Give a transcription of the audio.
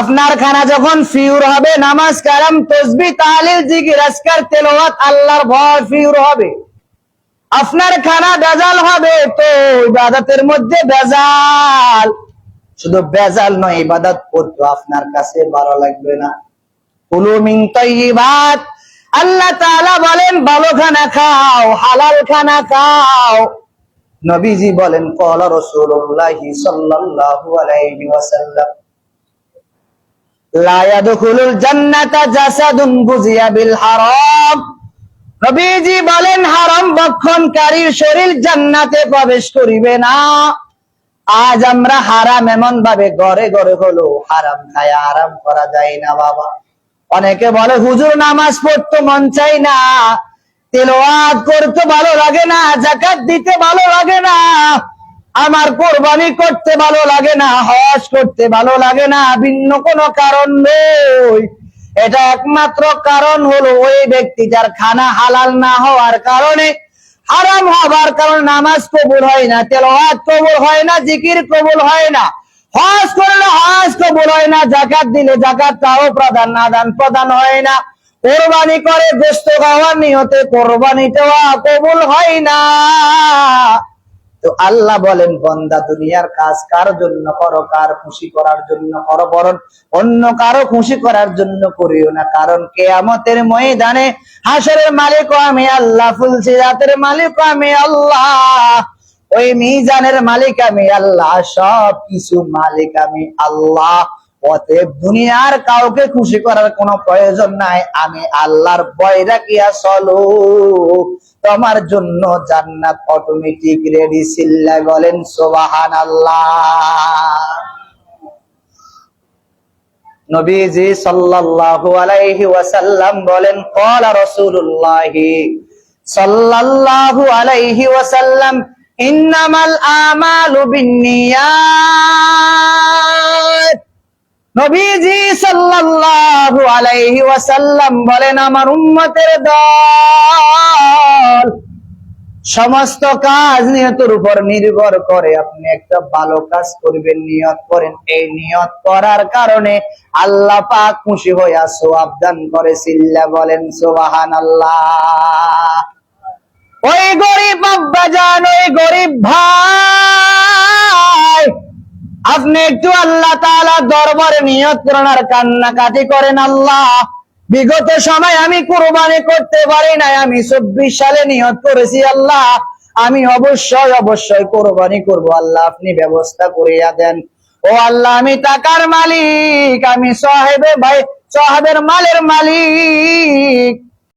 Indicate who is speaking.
Speaker 1: আপনার খানা যখন ফিউর হবে, নামাজ কালাম, তসবি, তাহলিল, জিকির, আজকার, তেলাওয়াত, আল্লাহর ভয় ফিউর হবে। আপনার খানা বেজাল হবে, তো ইবাদতের মধ্যে বেজাল। শুধু বেজাল নয়, ইবাদত করতে আপনার কাছে ভালো লাগবে না। কুলু মিন তাইয়িবাত। আল্লাহ তাআলা বলেন, ভালো খানা খাও, হালাল খানা খাও। নবীজি বলেন ক্বালা রাসূলুল্লাহি সাল্লাল্লাহু আলাইহি ওয়াসাল্লাম প্রবেশ করিবে না। আজ আমরা হারাম এমন ভাবে ঘরে ঘরে হলো, হারাম খায় আরাম করা যায় না বাবা। অনেকে বলে, হুজুর, নামাজ পড়তো মন চাই না, তেলাওয়াত করতে ভালো লাগে না জাকাত দিতে ভালো লাগে না। আমার কোরবানি করতে ভালো লাগে না, হজ করতে ভালো লাগে না, ভিন্ন কোনো কারণ নেই। এটা একমাত্র কারণ হলো ওই ব্যক্তি যার খানা হালাল না হওয়ার কারণে, হারাম হবার কারণে নামাজ কবুল হয় না, তেলাওয়াত কবুল হয় না, জিকির কবুল হয় না। হজ করলে হজ কবুল হয় না, জাকাত দিলে জাকাত, তাও প্রদান না দান প্রদান হয় না। কোরবানি করে গোস্ত খাওয়ার নিয়তে কোরবানিটাও কবুল হয় না। তো আল্লাহ বলেন, বন্দা, দুনিয়ার কাজ কার জন্য করো? কার খুশি করার জন্য করো? বরণ অন্য কারও খুশি করার জন্য করিও না। কারণ কেয়ামতের ময়দানে হাসরের মালিক আমি আল্লাহ ফুলসি রাতের মালিক আমি আল্লাহ, ওই মিজানের মালিক আমি আল্লাহ সব কিছু মালিক আমি আল্লাহ। অতএব দুনিয়ার কাউকে খুশি করার কোনো প্রয়োজন নাই। আমি আল্লাহর ভয় রাখিয়া চলো। তোমার জন্য জান্নাত অটোমেটিক রেডি সিল্লাই বলেন সোবাহান আল্লাহ নবীজি সাল্লাল্লাহু আলাইহি ওয়াসাল্লাম বলেন, ক্বালা রাসূলুল্লাহি সাল্লাল্লাহু আলাইহি ওয়াসাল্লাম, ইন্নামাল আমালু নবীজি সাল্লাল্লাহু আলাইহি ওয়াসাল্লাম বলেন, আমার উম্মতের দল সমস্ত কাজ নিয়তের উপর নির্ভর করে। আপনি একটা ভালো কাজ করবেন, নিয়ত করেন। এই নিয়ত করার কারণে আল্লাহ পাক খুশি হইয়া সোয়াব দান করে সিল্লা বলেন সোবাহান আল্লাহ ওই গরিব আব্বা যান ওই গরিব ভাই আপনি একটু আল্লাহ তাআলা দরবারে নিয়ত কান্নাকাটি করেন আল্লাহ। বিগত সময় আমি কুরবানি করতে পারি নাই, আমি চব্বিশ সালে নিয়ত করেছি আল্লাহ। আমি অবশ্যই অবশ্যই কোরবানি করব আল্লাহ, আপনি ব্যবস্থা করিয়া দেন। ও আল্লাহ, আমি টাকার মালিক, আমি সাহেবে ভাই, সাহেবের মালের মালিক।